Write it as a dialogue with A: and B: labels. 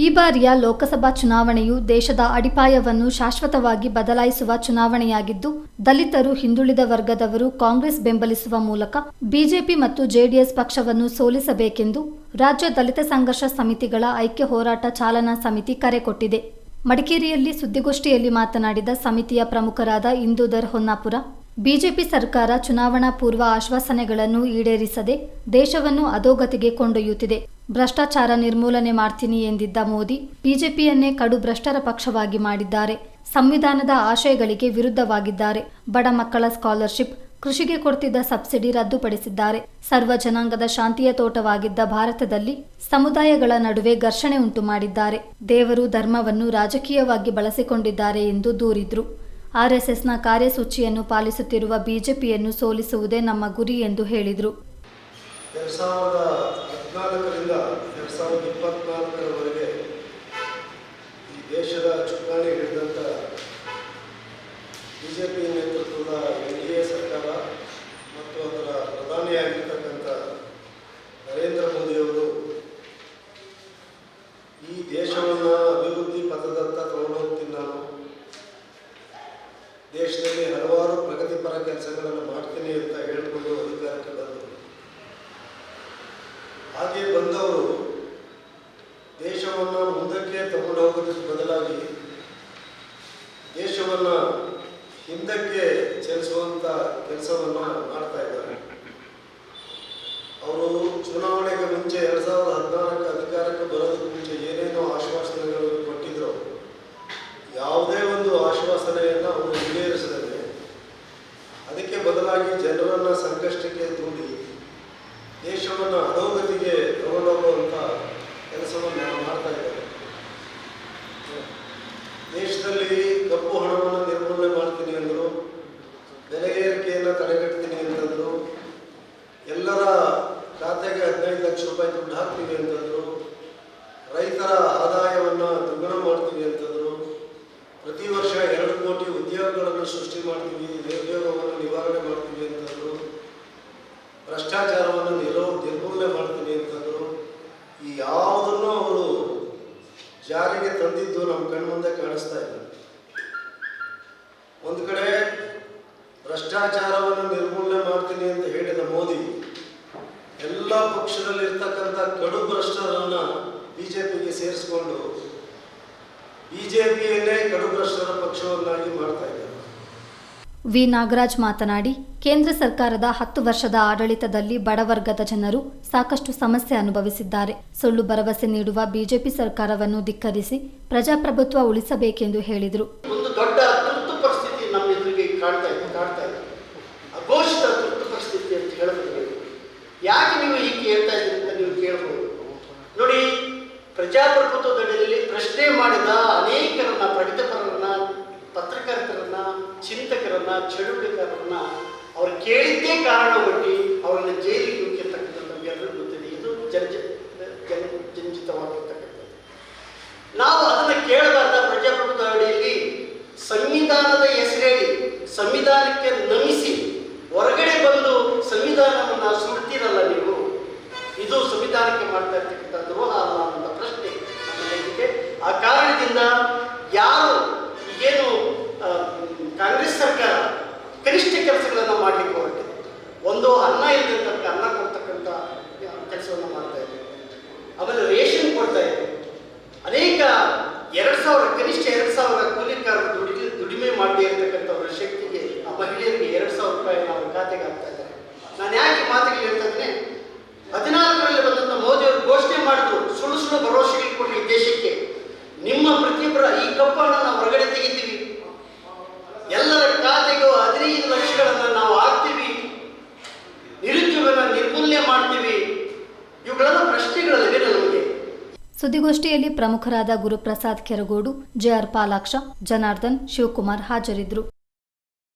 A: ಈ ಬಾರಿಯ ಲೋಕಸಭಾ ಚುನಾವಣೆಯು ದೇಶದ ಅಡಿಪಾಯವನ್ನು ಶಾಶ್ವತವಾಗಿ ಬದಲಾಯಿಸುವ ಚುನಾವಣೆಯಾಗಿದ್ದು, ದಲಿತರು ಹಿಂದುಳಿದ ವರ್ಗದವರು ಕಾಂಗ್ರೆಸ್ ಬೆಂಬಲಿಸುವ ಮೂಲಕ ಬಿಜೆಪಿ ಮತ್ತು ಜೆಡಿಎಸ್ ಪಕ್ಷವನ್ನು ಸೋಲಿಸಬೇಕೆಂದು ರಾಜ್ಯ ದಲಿತ ಸಂಘರ್ಷ ಸಮಿತಿಗಳ ಐಕ್ಯ ಹೋರಾಟ ಚಾಲನಾ ಸಮಿತಿ ಕರೆ ಕೊಟ್ಟಿದೆ. ಮಡಿಕೇರಿಯಲ್ಲಿ ಸುದ್ದಿಗೋಷ್ಠಿಯಲ್ಲಿ ಮಾತನಾಡಿದ ಸಮಿತಿಯ ಪ್ರಮುಖರಾದ ಇಂದೂಧರ್ ಹೊನ್ನಾಪುರ, ಬಿಜೆಪಿ ಸರ್ಕಾರ ಚುನಾವಣಾ ಪೂರ್ವ ಆಶ್ವಾಸನೆಗಳನ್ನು ಈಡೇರಿಸದೆ ದೇಶವನ್ನು ಅಧೋಗತಿಗೆ ಕೊಂಡೊಯ್ಯುತ್ತಿದೆ. ಭ್ರಷ್ಟಾಚಾರ ನಿರ್ಮೂಲನೆ ಮಾಡ್ತೀನಿ ಎಂದಿದ್ದ ಮೋದಿ, ಬಿಜೆಪಿಯನ್ನೇ ಕಡು ಭ್ರಷ್ಟರ ಪಕ್ಷವಾಗಿ ಮಾಡಿದ್ದಾರೆ. ಸಂವಿಧಾನದ ಆಶಯಗಳಿಗೆ ವಿರುದ್ಧವಾಗಿದ್ದಾರೆ. ಬಡ ಮಕ್ಕಳ ಸ್ಕಾಲರ್ಶಿಪ್, ಕೃಷಿಗೆ ಕೊಡ್ತಿದ್ದ ಸಬ್ಸಿಡಿ ರದ್ದುಪಡಿಸಿದ್ದಾರೆ. ಸರ್ವ ಜನಾಂಗದ ಶಾಂತಿಯ ತೋಟವಾಗಿದ್ದ ಭಾರತದಲ್ಲಿ ಸಮುದಾಯಗಳ ನಡುವೆ ಘರ್ಷಣೆ ಉಂಟು ಮಾಡಿದ್ದಾರೆ. ದೇವರು ಧರ್ಮವನ್ನು ರಾಜಕೀಯವಾಗಿ ಬಳಸಿಕೊಂಡಿದ್ದಾರೆ ಎಂದು ದೂರಿದ್ರು. ಆರ್ಎಸ್ಎಸ್ನ ಕಾರ್ಯಸೂಚಿಯನ್ನು ಪಾಲಿಸುತ್ತಿರುವ ಬಿಜೆಪಿಯನ್ನು ಸೋಲಿಸುವುದೇ ನಮ್ಮ ಗುರಿ ಎಂದು ಹೇಳಿದರು.
B: ಸಾವಿರದ ಎರಡು ಸಾವಿರದ ಇಪ್ಪತ್ನಾಲ್ಕರವರೆಗೆ ಈ ದೇಶದ ಚುಕ್ಕಾಣಿ ಹಿಡಿದಂಥ ಬಿ ಜೆ ನೇತೃತ್ವದ ಎನ್ ಡಿ ಎ ಸರ್ಕಾರ ಮತ್ತು ಅದರ ಪ್ರಧಾನಿಯಾಗಿರ್ತಕ್ಕಂಥ ನರೇಂದ್ರ ಮೋದಿಯವರು ಈ ದೇಶವನ್ನು ಅಭಿವೃದ್ಧಿ ಪಥದತ್ತ ತಗೊಂಡೋಗ್ತೀನಿ ನಾನು. ದೇಶದಲ್ಲಿ ಹಲವಾರು ಪ್ರಗತಿಪರ ಕೆಲಸಗಳನ್ನು ಮಾಡ್ತೀನಿ ಅಂತ ಹೇಳಿಕೊಂಡು ಬಂದವರು ದೇಶವನ್ನು ಮುಂದಕ್ಕೆ ತಗೊಂಡು ಹೋಗೋದಕ್ಕೆ ಬದಲಾಗಿ ದೇಶವನ್ನು ಹಿಂದಕ್ಕೆ ಚಲಿಸುವಂಥ ಕೆಲಸವನ್ನು ಮಾಡ್ತಾ ಇದ್ದಾರೆ. ಅವರು ಚುನಾವಣೆಗೆ ಮುಂಚೆ ಎರಡು ಸಾವಿರದ ಹದಿನಾರಕ್ಕೆ ಅಧಿಕಾರಕ್ಕೆ ಬರೋದಕ್ಕೆ ಮುಂಚೆ ಏನೇನೋ ಆಶ್ವಾಸನೆಗಳನ್ನು ಕೊಟ್ಟಿದ್ರು ಯಾವುದೇ ಒಂದು ಆಶ್ವಾಸನೆಯನ್ನು ಅವರು ಈಡೇರಿಸದೆ ಅದಕ್ಕೆ ಬದಲಾಗಿ ಜನರನ್ನು ಸಂಕಷ್ಟಕ್ಕೆ ದೂಡಿ ದೇಶವನ್ನು ಅಧೋಗತಿಗೆ ತಗೊಂಡೋಗುವಂಥ ಕೆಲಸವನ್ನು ಮಾಡ್ತಾ ಇದ್ದಾರೆ ದೇಶದಲ್ಲಿ ಕಪ್ಪು ಹಣವನ್ನು ನಿರ್ಮೂಲನೆ ಮಾಡ್ತೀನಿ ಅಂದರು ಬೆಲೆ ಏರಿಕೆಯನ್ನು ತಡೆಗಟ್ತೀನಿ ಅಂತಂದರು ಎಲ್ಲರ ಖಾತೆಗೆ ಹದಿನೈದು ಲಕ್ಷ ರೂಪಾಯಿ ದುಡ್ಡು ಹಾಕ್ತೀವಿ ಅಂತಂದರು ರೈತರ ಆದಾಯವನ್ನು ದ್ವಿಗುಣ ಮಾಡ್ತೀವಿ ಅಂತಂದ್ರು, ಪ್ರತಿ ವರ್ಷ ಎರಡು ಕೋಟಿ ಉದ್ಯೋಗಗಳನ್ನು ಸೃಷ್ಟಿ ಮಾಡ್ತೀವಿ ನಿರುದ್ಯೋಗವನ್ನು ನಿವಾರಣೆ ಮಾಡ್ತೀವಿ ಅಂತಂದ್ರು, ಭ್ರಷ್ಟಾಚಾರವನ್ನು ನಿರೋ ನಿರ್ಮೂಲನೆ ಮಾಡ್ತೀನಿ ಅಂತಂದ್ರು, ಈ ಯಾವುದನ್ನು ಅವರು ಜಾರಿಗೆ ತಂದಿದ್ದು ನಮ್ಮ ಕಣ್ಮುಂದೆ ಕಾಣಿಸ್ತಾ ಇಲ್ಲ. ಒಂದು ಕಡೆ ಭ್ರಷ್ಟಾಚಾರವನ್ನು ನಿರ್ಮೂಲನೆ ಮಾಡ್ತೀನಿ ಅಂತ ಹೇಳಿದ ಮೋದಿ, ಎಲ್ಲ ಪಕ್ಷದಲ್ಲಿರ್ತಕ್ಕಂಥ ಕಡು ಭ್ರಷ್ಟರನ್ನ ಬಿಜೆಪಿಗೆ ಸೇರಿಸಿಕೊಂಡು ಬಿಜೆಪಿಯನ್ನೇ ಪಕ್ಷವನ್ನಾಗಿ ಮಾಡ್ತಾ ಇದ್ದಾರೆ.
A: ವಿ. ನಾಗರಾಜ್ ಮಾತನಾಡಿ, ಕೇಂದ್ರ ಸರ್ಕಾರದ ಹತ್ತು ವರ್ಷದ ಆಡಳಿತದಲ್ಲಿ ಬಡವರ್ಗದ ಜನರು ಸಾಕಷ್ಟು ಸಮಸ್ಯೆ ಅನುಭವಿಸಿದ್ದಾರೆ. ಸುಳ್ಳು ಭರವಸೆ ನೀಡುವ ಬಿಜೆಪಿ ಸರ್ಕಾರವನ್ನು ಧಿಕ್ಕರಿಸಿ ಪ್ರಜಾಪ್ರಭುತ್ವ ಉಳಿಸಬೇಕೆಂದು ಹೇಳಿದರು.
C: ಚಿಂತಕರನ್ನ ಚಳುವಳಿಕಾರರನ್ನ ಅವ್ರು ಕೇಳಿದ್ದೇ ಕಾರಣ ಒಡ್ಡಿ ಅವರನ್ನ ಜೈಲಿಗೆ ನುಗ್ಗಿರ್ತಕ್ಕಂಥದ್ದು ಎಲ್ಲರೂ ಗೊತ್ತಿದೆ. ಇದು ಜನ ಜನ ಜಂಜಿತವಾಗಿರ್ತಕ್ಕಂಥದ್ದು ನಾವು ಅದನ್ನು ಕೇಳಬಾರ್ದ. ಪ್ರಜಾಪ್ರಭುತ್ವ ಅಡಿಯಲ್ಲಿ ಸಂವಿಧಾನದ ಹೆಸರೇಳಿ, ಸಂವಿಧಾನಕ್ಕೆ ನಮಿಸಿ ಹೊರಗಡೆ ಬಂದು ಸಂವಿಧಾನವನ್ನು ಸುಡ್ತೀರಲ್ಲ ನೀವು? ಇದು ಸಂವಿಧಾನಕ್ಕೆ ಮಾಡ್ತಾ ಇರ್ತಕ್ಕಂಥ ದ್ರೋಹ ಅನ್ನ ಇಲ್ಲದಂತ ಅನ್ನ ಕೊಡ್ತಕ್ಕಂಥ ಕೆಲಸವನ್ನು ಮಾಡ್ತಾ ಇದ್ದೆ. ಆಮೇಲೆ ರೇಷನ್ ಕೊಡ್ತಾ ಇದ್ದೆ. ಅನೇಕ ಎರಡು ಸಾವಿರ, ಕನಿಷ್ಠ ಎರಡು ಸಾವಿರ
A: ಸುದ್ದಿಗೋಷ್ಠಿಯಲ್ಲಿ ಪ್ರಮುಖರಾದ ಗುರುಪ್ರಸಾದ್ ಕೆರಗೋಡು ಜೆಆರ್ ಪಾಲಾಕ್ಷ ಜನಾರ್ದನ್ ಶಿವಕುಮಾರ್ ಹಾಜರಿದ್ದರು.